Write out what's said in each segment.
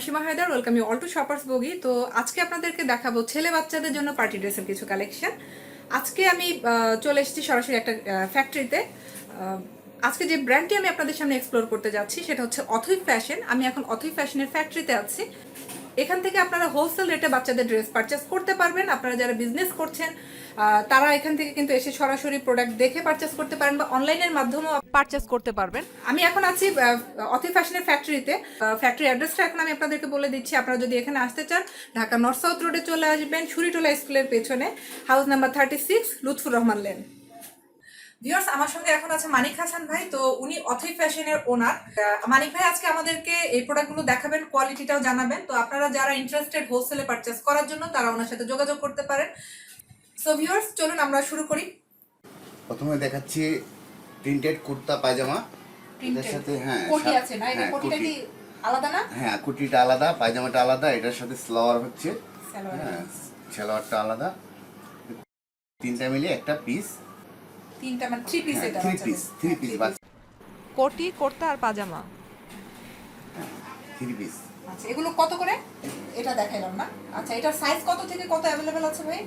আমি Seema Haider welcome you all to shoppers বগি তো আজকে আপনাদেরকে দেখাবো ছেলে বাচ্চাদের জন্য পার্টি ড্রেসের কিছু কালেকশন আজকে আমি চলে এসেছি সরাসরি একটা ফ্যাক্টরিতে আজকে যে ব্র্যান্ডটি আমি আপনাদের সামনে এক্সপ্লোর করতে যাচ্ছি, সেটা হচ্ছে অথই ফ্যাশন আমি এখন অথই ফ্যাশনের ফ্যাক্টরিতে আছি। এখান থেকে আপনারা হোলসেল রেটে বাচ্চাদের ড্রেস পারচেস করতে পারবেন। আপনারা যারা বিজনেস করছেন তারা এখান থেকে কিন্তু এসে সরাসরি প্রোডাক্ট দেখে পারচেস করতে পারেন বা অনলাইনের মাধ্যমেও পারচেস করতে পারবেন। আমি এখন আছি অথি ফ্যাশনের ফ্যাক্টরিতে ফ্যাক্টরি অ্যাড্রেসটা এখন আমি আপনাদেরকে বলে দিচ্ছি। আপনারা যদি এখানে আসতে চান, ঢাকা নর্থ সাউথ রোডে চলে আসবেন ছুরিটোলা স্কুলের পেছনে house number thirty six Lutfur Rahman lane viewers আমার সঙ্গে এখন আছে মানিক হাসান ভাই। তো উনি অথই ফ্যাশনের ওনার মানিক ভাই, আজকে আমাদেরকে এই প্রোডাক্টগুলো দেখাবেন কোয়ালিটিটাও জানাবেন। তো আপনারা যারা ইন্টারেস্টেড হোলসেলে পারচেস করার জন্য, তারা ওনার সাথে যোগাযোগ করতে পারেন। সো ভিউয়ার্স চলুন আমরা শুরু করি। প্রথমে দেখাচ্ছি প্রিন্টেড কুর্তা পায়জামা। এটার সাথে হ্যাঁ কোটি আছে না? এটা হ্যাঁ, কোটিটা কি আলাদা না? হ্যাঁ কুটিটা আলাদা পায়জামাটা আলাদা এটার সাথে স্লোয়ার হচ্ছে। সালোয়ার। হ্যাঁ সালোয়ারটা আলাদা। তিনটা মিলিয়ে একটা পিস তিনটা মানে থ্রি পিস এটা থ্রি পিস থ্রি পিস বাস কোটি কুর্তা আর পাজামা থ্রি পিস আচ্ছা এগুলো কত করে? এটা দেখাইলাম না। আচ্ছা এটার সাইজ কত থেকে কত অ্যাভেলেবেল আছে ভাই?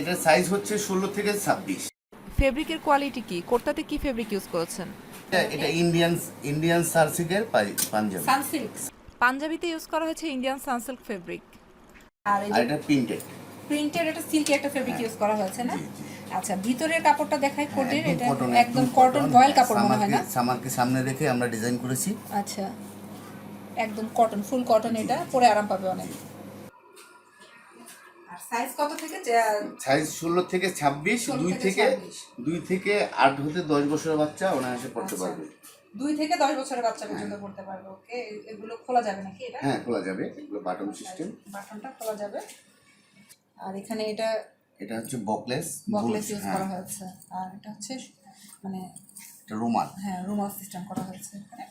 এটার সাইজ হচ্ছে ষোলো থেকে ছাব্বিশ। ফেব্রিকের কোয়ালিটি কি? কোর্তাতে কি ফেব্রিক ইউজ করেছেন? এটা ইন্ডিয়ান ইন্ডিয়ান সার্সিকের পাঞ্জাবি। সানসিল্ক পাঞ্জাবিতে ইউজ করা হয়েছে ইন্ডিয়ান সানসিল্ক ফেব্রিক আর এটা প্রিন্টেড প্রিন্টের এটা সিল্কি একটা ফেব্রিক ইউজ করা হয়েছে না। আচ্ছা ভিতরের কাপড়টা দেখাই কোটের এটা কটন একদম কটন ভয়েল কাপড় মনে হয় না? সামারকে সামনে রেখে আমরা ডিজাইন করেছি। আচ্ছা। একদম কটন ফুল কটন এটা পরে আরাম পাবে অনেক। সাইজ কত থেকে? সাইজ ষোলো থেকে ছাব্বিশ দুই থেকে থেকে 26 দুই থেকে আট হতে দশ বছরের বাচ্চা অনায়াসে পড়তে আচ্ছা। পারবে। দুই থেকে দশ বছরের বাচ্চা পর্যন্ত পড়তে পারবে ওকে? এগুলো খোলা যাবে নাকি এটা? হ্যাঁ খোলা যাবে। এগুলো বাটন সিস্টেম বাটনটা খোলা যাবে। আর এখানে এটা এটা হচ্ছে বকলেস বকলেস ইউজ হ্যাঁ। করা হয়েছে। আর এটা হচ্ছে মানে এটা রুমাল। হ্যাঁ রুমাল সিস্টেম করা হয়েছে এখানে।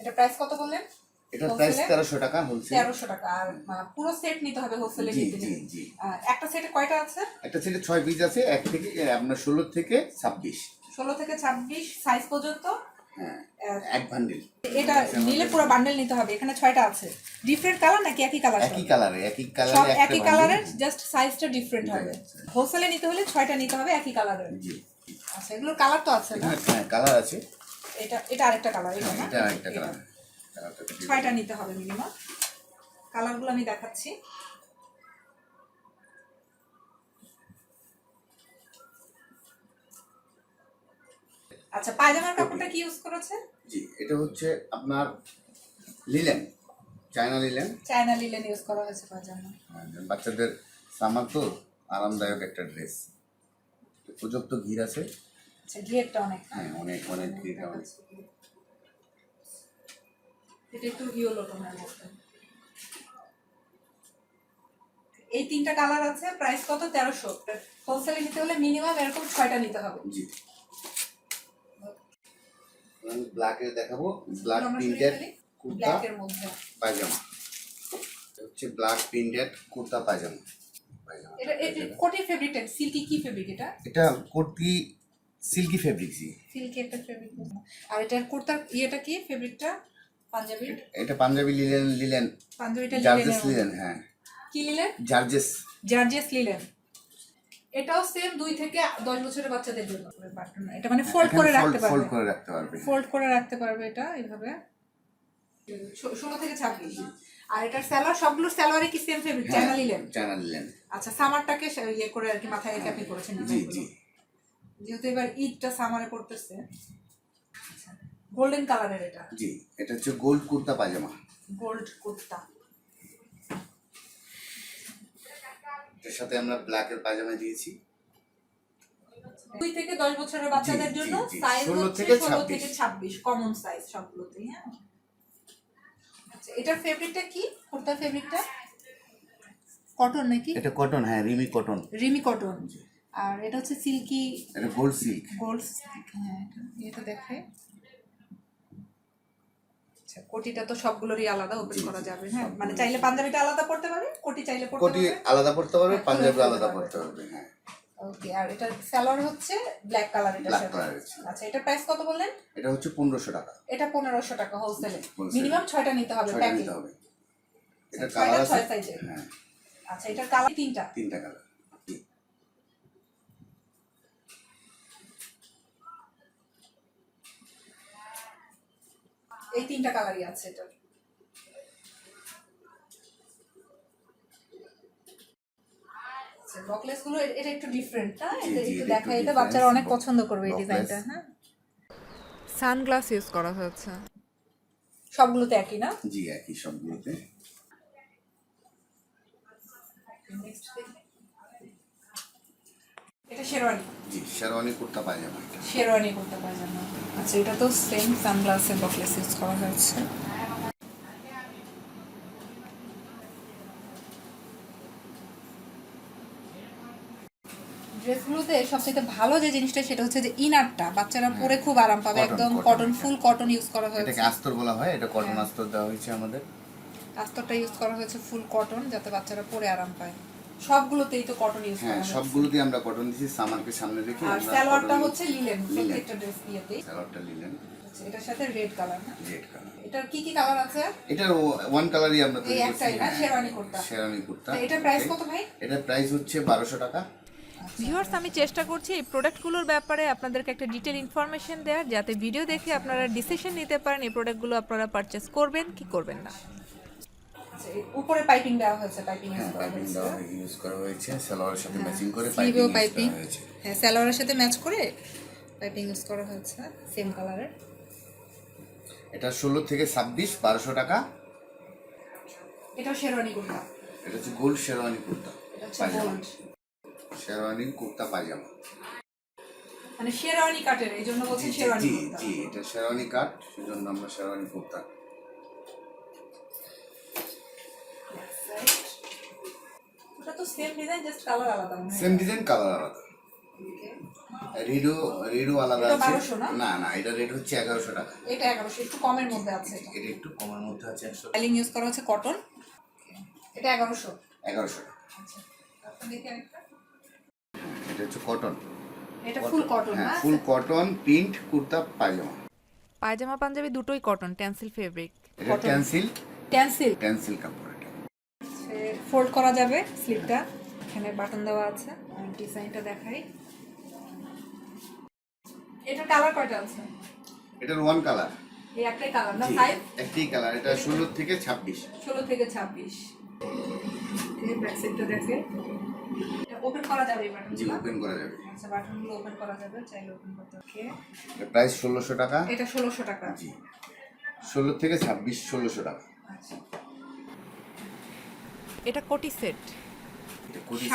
এটা প্রাইস কত বললেন? এটা প্রাইস Wholesale-এ? তেরোশো টাকা হোলসেল টাকা। আর পুরো সেট নিতে হবে হোলসেলে জি, জি। একটা সেটে কয়টা আছে? একটা সেটে পিস আছে এক থেকে আপনার ষোলো থেকে ছাব্বিশ। ষোলো থেকে ছাব্বিশ সাইজ পর্যন্ত? হ্যাঁ এক বান্ডিল এটা নিলে পুরো বান্ডেল নিতে হবে। এখানে ছয়টা আছে। ডিফারেন্ট কালার নাকি একই কালার একই কালারে একই কালারে একটা একই কালারের জাস্ট সাইজটা ডিফারেন্ট হবে. হোলসেলে নিতে হলে ছয়টা নিতে হবে একই কালারের জি। আচ্ছা এগুলোর কালার তো আছে না? হ্যাঁ কালার আছে। এটা এটা আরেকটা কালার এটা না? এটা একটা কালার ছয়টা নিতে হবে মিনিমাম। কালারগুলো আমি দেখাচ্ছি। আচ্ছা পায়জামার কাপড়টা কি ইউজ করেছে? জি এটা হচ্ছে আপনার linen China linen. China linen use করা হয়েছে পায়জামা। বাচ্চাদের সামার তো আরামদায়ক একটা ড্রেস উপযুক্ত ঘির আছে। আচ্ছা ঘিয়েরটা অনেক। হ্যাঁ অনেক অনেক ঘির অনেক এটা একটু ইয়েলো টোনের মধ্যে। এই তিনটা কালার আছে প্রাইস কত? তেরোশো। হোলসেলে নিতে হলে মিনিমাম এরকম ছয়টা নিতে হবে। জি। ব্ল্যাকের দেখাবো। Black printed kurta pajama. হচ্ছে ব্ল্যাক প্রিন্টেড কুর্তা পায়জামা। এটা কোটির ফেব্রিকটা সিল্কি কি ফেব্রিক এটা? এটা কুর্তি সিল্কি ফেব্রিক জি। সিল্কি একটা ফেব্রিক আর এটার কুর্তার ইয়েটা কি? ফেব্রিকটা পাঞ্জাবি? এটা পাঞ্জাবি লিলেন লিলেন। পাঞ্জাবিটা জার্জেস লিলেন হ্যাঁ। কি লিলেন? জার্জেস। Gorgeous linen. এটাও সেম দুই থেকে দশ বছরের বাচ্চাদের জন্য। এটা মানে ফোল্ড করে রাখতে ফোল্ড পারবে। করে রাখতে পারবে। ফোল্ড করে রাখতে পারবে এটা এইভাবে। ষোলো থেকে ছাব্বিশ। আর এটার স্যালোয়ার সবগুলো স্যালোয়ারে কি সেম ফেব্রিক হ্যাঁ, চায়না লিলেন? China linen. আচ্ছা সামারটাকে ইয়ে করে আর কি মাথায় রেখে আপনি করেছেন জি জি। যেহেতু এবার ঈদটা সামারে পড়তেছে। গোল্ডেন কালারের এটা। জি এটা হচ্ছে গোল্ড কুর্তা পায়জামা গোল্ড কুর্তা। এর সাথে আমরা ব্ল্যাকের পায়জামা দিয়েছি। দুই থেকে দশ বছরের বাচ্চাদের জন্য। সাইজ 16 হচ্ছে থেকে ষোলো 26 থেকে ছাব্বিশ। কমন সাইজ সবগুলোতেই হ্যাঁ? আচ্ছা এটার ফেব্রিকটা কি? কুর্তার ফেব্রিকটা কটন নাকি? এটা কটন হ্যাঁ রিমি কটন রিমি কটন আর এটা হচ্ছে সিল্কি এটা গোল্ড সিল্ক গোল্ড হ্যাঁ এটা এটা দেখে। আচ্ছা কোটিটা তো সবগুলোরই আলাদা ওপেন করা যাবে। হ্যাঁ মানে চাইলে পাঞ্জাবিটা আলাদা পড়তে পারবে কোটি চাইলে পড়তে কোটি আলাদা পড়তে পারবে হ্যাঁ, পাঞ্জাবি আলাদা পড়তে পারবে। হ্যাঁ। ওকে আর এটা সালোয়ার হচ্ছে ব্ল্যাক কালার এটা আচ্ছা এটা প্রাইস কত বললেন? এটা হচ্ছে পনেরোশো টাকা। এটা পনেরোশো টাকা হোলসেলে মিনিমাম ছয়টা নিতে হবে ছয়টা প্যাকিং নিতে হবে। এটা কালার আছে। হ্যাঁ। আচ্ছা এটার কালার তিনটা। তিনটা কালার এই তিনটা কালারই আছে এটার। বকলেসগুলো এটা একটু ডিফারেন্ট না? এটা একটু এটা দেখা এটা বাচ্চারা অনেক পছন্দ করবে এই ডিজাইনটা হ্যাঁ? সানগ্লাস ইউজ করা হয়েছে। সবগুলোতে একই না? জি একই সবগুলোতে। শেরওয়ানি। জি শেরওয়ানি কুর্তা পায়জামা এটা। শেরওয়ানি করতে পারবেন আচ্ছা এটা তো সেম সানগ্লাসের বকলেস ইউজ করা হয়েছে। ড্রেসগুলোতে ভালো যে জিনিসটা সেটা হচ্ছে যে ইনারটা বাচ্চারা পরে খুব আরাম পাবে। একদম কটন হ্যাঁ। ফুল কটন ইউজ করা হয়েছে। এটাকে আস্তর বলা হয় এটা কটন আস্তর দেওয়া হয়েছে আমাদের। আস্তরটা ইউজ করা হয়েছে ফুল কটন যাতে বাচ্চারা পরে আরাম পায়। সবগুলোতেই তো কটন ইউজ হ্যাঁ সবগুলোতেই আমরা কটন দিছি সামারকে সামনে রেখে আর সালোয়ারটা হচ্ছে লিলেন লিলেন। প্রত্যেকটা ড্রেস সালোয়ারটা আচ্ছা, এটার সাথে রেড কালার না? রেড কালার এটার কি কি কালার আছে এটার ওয়ান কালারই আমরা তৈরি করছি? হ্যাঁ, শেরওয়ানি কুর্তা। শেরওয়ানি কুর্তা তো এটার প্রাইস কত ভাই? এটার প্রাইস হচ্ছে বারোশো টাকা। ভিউয়ার্স আমি চেষ্টা করছি এই প্রোডাক্টগুলোর ব্যাপারে আপনাদেরকে একটা ডিটেল ইনফরমেশন দেওয়ার যাতে ভিডিও দেখে আপনারা ডিসিশন নিতে পারেন এই প্রোডাক্টগুলো আপনারা পারচেস করবেন কি করবেন না। আচ্ছা, উপরে পাইপিং দেওয়া হয়েছে পাইপিং ইউজ হ্যাঁ করা পাইপিং হয়েছে। দেওয়া ইউজ করা হয়েছে সালোয়ারের সাথে ম্যাচিং করে পাইপিং হ্যাঁ সালোয়ারের সাথে ম্যাচ করে পাইপিং ইউজ করা হয়েছে সেম কালারের এটা ষোলো থেকে ছাব্বিশ বারোশো টাকা। এটাও শেরওয়ানি কুর্তা। এটা হচ্ছে গোল্ড শেরওয়ানি কুর্তা এটা শেরওয়ানি কুর্তা পায়জামা। মানে শেরওয়ানি কাটের এই জন্য বলছি শেরওয়ানি জি জি এটা শেরওয়ানি কাট সেজন্য আমরা শেরওয়ানি কুর্তা ওটা তো সেম ডিজাইন জাস্ট কালার আলাদা সেম ডিজাইন কালার আলাদা। Okay. রিডো রিডো আলাদা আছে। না? না না এটা রেট হচ্ছে এগারোশো টাকা। এটা এগারোশো একটু কমের মধ্যে আছে এটা। এটা একটু কমের মধ্যে আছে একশো স্টাইলিং ইউজ করা হচ্ছে কটন এটা এগারোশো। এগারোশো আচ্ছা এটা হচ্ছে কটন এটা ফুল কটন হ্যাঁ না? Full cotton print kurta pyjama. Pyjama panjabi দুটোই কটন টেন্সিল ফেব্রিক এটা। টেন্সিল টেন্সিল টেন্সিল কাপড় ফোল্ড করা যাবে স্লিপটা এখানে বাটন দেওয়া আছে আর ডিজাইনটা দেখাই। এটা কালার কয়টা আছে? এটার ওয়ান কালার এই একটাই কালার না ফাইভ একটাই কালার এটা ষোলো থেকে ছাব্বিশ। ষোলো থেকে ছাব্বিশ। ব্যাক সাইডটা দেখে। এটা ওপেন করা যাবে এই জি ওপেন করা যাবে। আচ্ছা বাটনগুলো ওপেন করা যাবে চাইলে ওপেন করতে ওকে এটা প্রাইস ষোলোশো টাকা। এটা ষোলোশো টাকা। জি ষোলো থেকে ছাব্বিশ ষোলোশো টাকা। আচ্ছা। এটা কোটি সেট। কোটি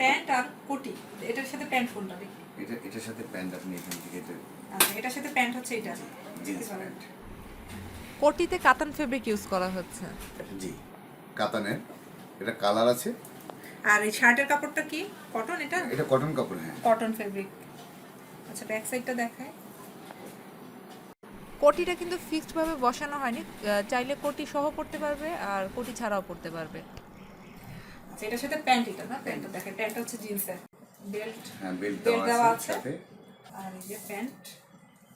প্যান্ট আর কোটি। এটার সাথে প্যান্ট কোনটা দেখি এটা এটার সাথে প্যান্ট আপনি এখান থেকে এটা আচ্ছা এটার সাথে প্যান্ট হচ্ছে এটা। জিন্স দেখতে প্যান্ট। কোটিতে কাতান ফেব্রিক ইউজ করা হচ্ছে। জি কাতানের। এটা কালার আছে। আর এই শার্টের কাপড়টা কি? কটন এটা? এটা কটন কাপড় হ্যাঁ। Cotton fabric. আচ্ছা ব্যাক সাইডটা দেখায় কোটিটা কিন্তু ফিক্সড ভাবে বসানো হয়নি। চাইলে কোটি সহ পড়তে পারবে আর কোটি ছাড়াও পড়তে পারবে। আচ্ছা এটার সাথে প্যান্ট এটা না প্যান্টটা? দেখে প্যান্ট হচ্ছে জিন্সের। বেল্ট হ্যাঁ বেল্ট দেওয়া আছে। আর এই যে প্যান্ট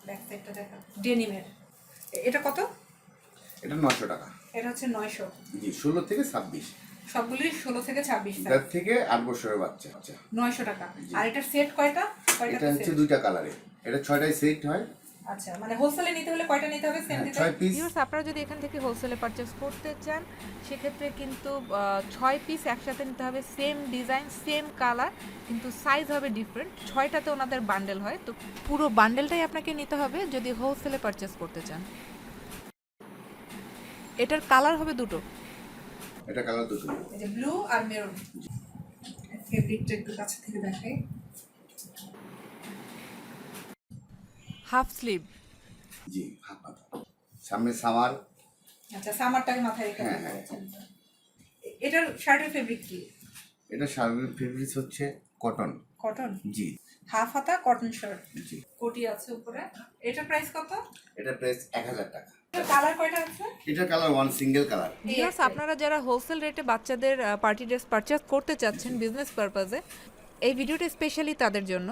ব্যাক সাইডটা দেখা ডেনিমের। এটা কত? এটা নশো টাকা। এটা হচ্ছে নয়শো। জি ষোলো থেকে ছাব্বিশ। সবগুলোই ষোলো থেকে ছাব্বিশ তার থেকে আট বছরের বাচ্চা। আচ্ছা নয়শো টাকা। আর এটা সেট কয়টা? কয়টা এটা হচ্ছে দুইটা কালারে এটা ছয়টায় সেট হয়। আচ্ছা মানে হোলসেলে নিতে হলে কয়টা নিতে হবে? সেম হ্যাঁ, দিতে ছয় আপনারা যদি এখান থেকে হোলসেলে করতে চান সেক্ষেত্রে কিন্তু ছয় পিস একসাথে নিতে হবে সেম ডিজাইন সেম কালার কিন্তু সাইজ হবে ডিফারেন্ট ছয়টাতে ওনাদের বান্ডেল হয় তো পুরো বান্ডেলটাই আপনাকে নিতে হবে যদি হোলসেলে পারচেস করতে চান। এটার কালার হবে দুটো। এটা কালার দুটো। এই যে ব্লু আর মেরুন ফেব্রিকটা একটু কাছে থেকে দেখাই হাফ স্লিভ জি হাফ হাতা সামনে সামার। আচ্ছা সামারটাকে মাথায় রেখে হ্যাঁ, হ্যাঁ। এটার শার্টের ফেব্রিক কি? এটা সার্ভিস ফেব্রিক্স হচ্ছে কটন কটন জি। হাফ হাতা কটন শার্ট জি। কোটি আছে উপরে। এটার প্রাইস কত? এটা প্রাইস এক হাজার টাকা। কালার কয়টা আছে? এটা colour one single colour viewers আপনারা যারা হোলসেল রেটে বাচ্চাদের পার্টি ড্রেস পারচেস করতে চাচ্ছেন বিজনেস পারপাজে এই ভিডিওটা স্পেশালি তাদের জন্য।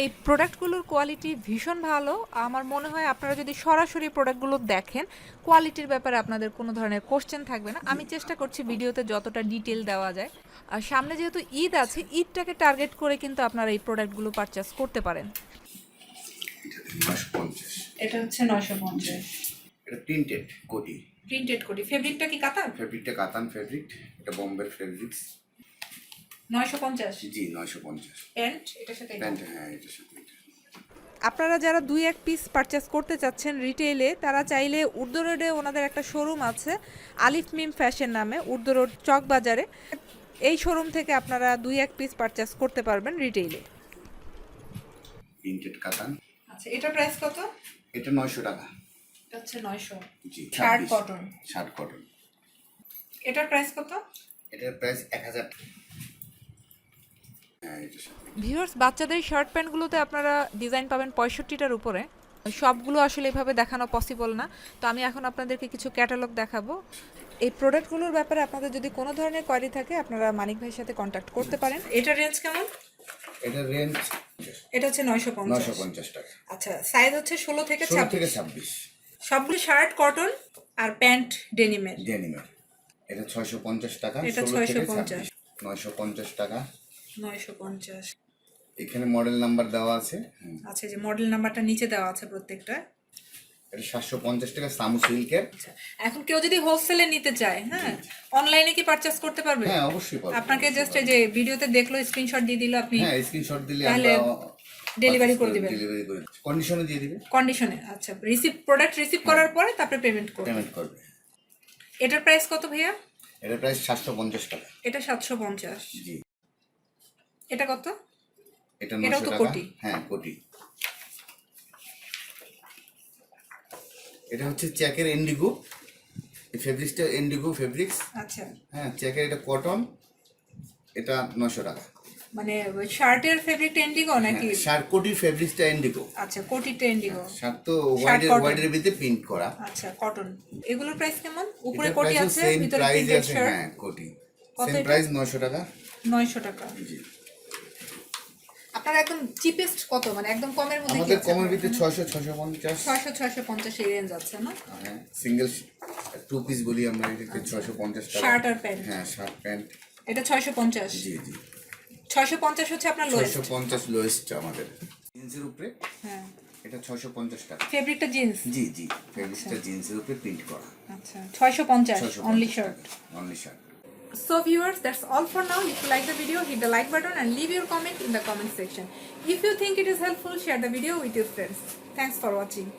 এই প্রোডাক্টগুলোর কোয়ালিটি ভীষণ ভালো। আমার মনে হয় আপনারা যদি সরাসরি প্রোডাক্টগুলো দেখেন কোয়ালিটির ব্যাপারে আপনাদের কোনো ধরনের কোশ্চেন থাকবে না। আমি চেষ্টা করছি ভিডিওতে যতটা ডিটেল দেওয়া যায়। আর সামনে যেহেতু ঈদ আছে ঈদটাকে টার্গেট করে কিন্তু আপনারা এই প্রোডাক্টগুলো পারচেস করতে পারেন। এটা হচ্ছে নয়শো পঞ্চাশ। এটা প্রিন্টেড কোটি প্রিন্টেড করি ফেব্রিকটা কি কাতার? ফেব্রিকটা কাতান ফেব্রিক এটা বোম্বের ফেব্রিক্স নয়শো পঞ্চাশ। জি নয়শো পঞ্চাশ। প্যান্ট এটার সাথে প্যান্ট হ্যাঁ এটার সাথে আপনারা যারা দুই এক পিস পারচেস করতে চাচ্ছেন রিটেইলে তারা চাইলে উর্দু রোডে ওনাদের একটা শোরুম আছে আলিফ মিম ফ্যাশন নামে উর্দু রোড চক বাজারে। এই শোরুম থেকে আপনারা দুই এক পিস পারচেস করতে পারবেন রিটেইলে প্রিন্টেড কাতান আচ্ছা এটার প্রাইস কত? এটা নয়শো টাকা। এটা হচ্ছে নয়শো। জি শার্ট কটন শার্ট কটন এটার প্রাইস কত? এটার প্রাইস এক হাজার হ্যাঁ এটার সাথে ভিউয়ার্স বাচ্চাদের শার্ট প্যান্টগুলোতে আপনারা ডিজাইন পাবেন পঁয়ষট্টিটার উপরে। সবগুলো আসলে এভাবে দেখানো পসিবল না। তো আমি এখন আপনাদেরকে কিছু ক্যাটালগ দেখাবো। এই প্রোডাক্টগুলোর ব্যাপারে আপনাদের যদি কোনো ধরনের কোয়ারি থাকে আপনারা মানিক ভাইয়ের সাথে কন্ট্যাক্ট করতে পারেন। এটার রেঞ্জ কেমন? এটার রেঞ্জ এটা হচ্ছে নয়শো পঞ্চাশ। পঞ্চাশ টাকা। আচ্ছা সাইজ হচ্ছে ষোলো থেকে থেকে ছাব্বিশ। সবগুলো শার্ট কটন আর প্যান্ট ডেনিমের ডেনিমের এটা ছয়শো পঞ্চাশ টাকা এটা 650 ছাব্বিশ। নয়শো পঞ্চাশ টাকা। নয়শো পঞ্চাশ। এখানে মডেল নাম্বার দেওয়া আছে। আচ্ছা যে মডেল নাম্বারটা নিচে দেওয়া আছে প্রত্যেকটা। এটা সাতশো পঞ্চাশ টাকা সামু সিল্কের। আচ্ছা এখন কেউ যদি হোলসেলে নিতে চায় হ্যাঁ অনলাইনে কি পারচেস করতে পারবে? হ্যাঁ অবশ্যই পাবো আপনাকে জাস্ট এই যে ভিডিওতে দেখল স্ক্রিনশট দিয়ে দিল আপনি হ্যাঁ স্ক্রিনশট দিলে তাহলে delivery করে দিবেন। ডেলিভারি করে কন্ডিশনে দিয়ে দিবে। কন্ডিশনে আচ্ছা রিসিভ প্রোডাক্ট রিসিভ করার পরে তারপরে পেমেন্ট করবে। পেমেন্ট করবে। এটার প্রাইস কত ভাইয়া? এটা প্রাইস সাতশো পঞ্চাশ টাকা। এটা সাতশো পঞ্চাশ। জি। এটা কত? এটা নশো টাকা। কোটি। হ্যাঁ কোটি। এটা হচ্ছে চ্যাকের ইন্ডিগো। ফেব্রিক্সটা ইন্ডিগো ফেব্রিক্স। আচ্ছা। হ্যাঁ চ্যাকের এটা কটন। এটা নশো টাকা। মানে শার্টের ফেব্রিকটা ইন্ডিগো নাকি? শার্ট কোটির ফেব্রিক্সটা ইন্ডিগো। আচ্ছা কোটিটা ইন্ডিগো। শার্ট তো cotton। হোয়াইটের ভিতরে প্রিন্ট করা। আচ্ছা কটন এগুলোর প্রাইস কেমন? উপরে কোটি আছে ভিতরে প্রিন্টেড শার্ট হ্যাঁ কোটি। সেম প্রাইস নশো টাকা। নয়শো টাকা। জি। আপনার একদম চিপেস্ট কত? মানে একদম কমের মধ্যে আমাদের কমের ভিতরে ছয়শো ছয়শো পঞ্চাশ। ছয়শো ছয়শো পঞ্চাশ এই রেঞ্জ আছে না? হ্যাঁ সিঙ্গেল টু পিস বলি আমরা এটাকে ছয়শো পঞ্চাশ টাকা। শার্ট আর প্যান্ট হ্যাঁ শার্ট প্যান্ট এটা ছয়শো পঞ্চাশ? জি জি। ছয়শো পঞ্চাশ হচ্ছে আপনার লোয়েস্ট ছয়শো পঞ্চাশ লোয়েস্ট আমাদের। জিন্সের উপরে? হ্যাঁ। এটা ছয়শো পঞ্চাশ টাকা। ফেব্রিকটা জিন্স জি জি। ফেব্রিক্সটা জিন্সের উপরে প্রিন্ট করা। আচ্ছা ছয়শো পঞ্চাশ ছয়শো only shirt only shirt So viewers, that's all for now. If you like the video, hit the like button and leave your comment in the comment section. If you think it is helpful, share the video with your friends. Thanks for watching.